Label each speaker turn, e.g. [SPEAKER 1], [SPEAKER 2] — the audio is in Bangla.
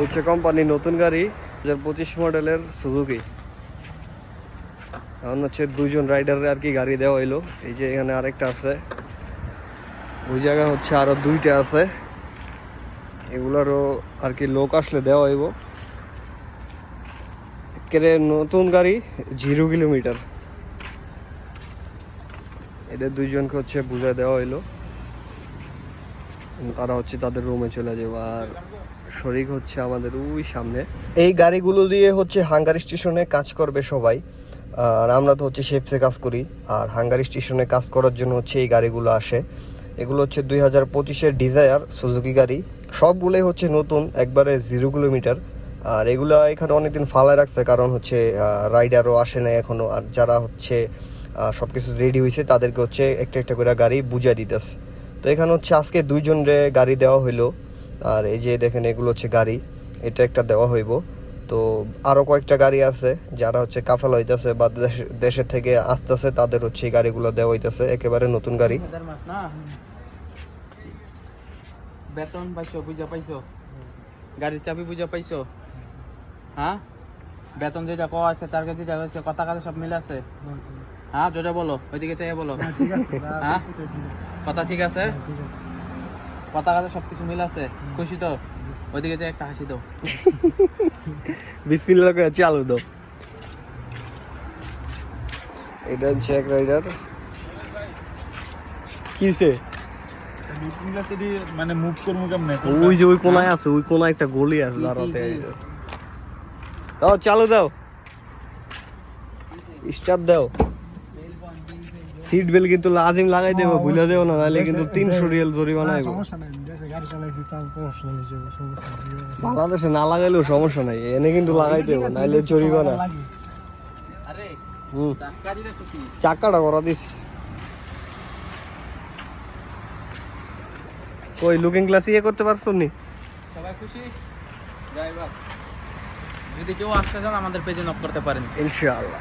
[SPEAKER 1] হচ্ছে কোম্পানি নতুন গাড়ি যে পঁচিশ মডেলের সুজুকি এখন হচ্ছে দুজন রাইডার আর কি গাড়ি দেওয়া হইল। এই যে এখানে আরেকটা আছে। ওই জায়গায় হচ্ছে আরও দুইটা আছে। এগুলারও আর কি লোক আসলে দেওয়া হইব। একেবারে নতুন গাড়ি জিরো কিলোমিটার এদের দুইজনকে হচ্ছে বুঝে দেওয়া হইল। তারা হচ্ছে তাদের রুমে চলে যাবে আর শরিক হচ্ছে আমাদের ওই সামনে। এই গাড়িগুলো দিয়ে হচ্ছে হাঙ্গারি স্টেশনে কাজ করবে সবাই। আর আমরা তো হচ্ছে শেপসে কাজ করি। আর হাঙ্গারি স্টেশনে কাজ করার জন্য হচ্ছে এই গাড়িগুলো আসে। এগুলো হচ্ছে দুই হাজার পঁচিশের ডিজায়ার সুজুকি গাড়ি। সবগুলোই হচ্ছে নতুন, একবারে জিরো কিলোমিটার আর এগুলো এখানে অনেকদিন ফালায় রাখছে কারণ হচ্ছে রাইডারও আসে না এখনও আর যারা হচ্ছে সব কিছু রেডি হয়েছে তাদেরকে হচ্ছে একটা একটা করে গাড়ি বুঝিয়ে দিতেছে। তো এখানে হচ্ছে আজকে দুইজন রে গাড়ি দেওয়া হইল। আর এই যে দেখেন, এগুলো হচ্ছে গাড়ি। এটা একটা দেওয়া হইব। তো আরও কয়েকটা গাড়ি আছে, যারা হচ্ছে কাফেলা হইতেছে বা দেশ- থেকে আসতেছে, তাদের হচ্ছে এই গাড়িগুলো দেওয়া হইতেছে। একেবারে নতুন গাড়ি।
[SPEAKER 2] বেতন পাইছো, বুঝা পাইছো? গাড়ির চাবি বুঝা পাইছো? হ্যাঁ? বেতন যেটা কো আছে তার কাছে যেটা হয়েছে কথা কাছে সব মিলে আছে। হ্যাঁ জোরে বলো ওইদিকে চাই বলো। হ্যাঁ কথা ঠিক আছে? কথা কাছে সব কিছু মিলে আছে। খুশি তো? ওইদিকে চাই একটা হাসি দাও।
[SPEAKER 1] বিসমিল্লাহ করে চালু দাও। এটা হচ্ছে এক রাইডার কিসে
[SPEAKER 3] মানে মুখ করব কেমনে
[SPEAKER 1] ওই যে ওই কোনায় আছে ওই কোনায় একটা গলি আছে দাঁড়াতে? দাও চালু দাও। স্টার্ট দাও। সিট বেল্ট কিন্তু লাজিম লাগাই দেবো ভুলে দেবো না নাহলে কিন্তু তিনশো রিয়েল জরিমানা
[SPEAKER 4] নেই
[SPEAKER 1] বাংলাদেশে না লাগাইলেও সমস্যা নাই এনে কিন্তু লাগাই দেবো নাহলে জরিমানা। হুম। চাকাটা করা দিস। ওই লুকিং গ্লাস ইয়ে করতে পারছ নি?
[SPEAKER 2] সবাই খুশি? যাই বাপ যদি কেউ আসতে চান আমাদের পেজে নক করতে পারেন।
[SPEAKER 1] ইনশাআল্লাহ।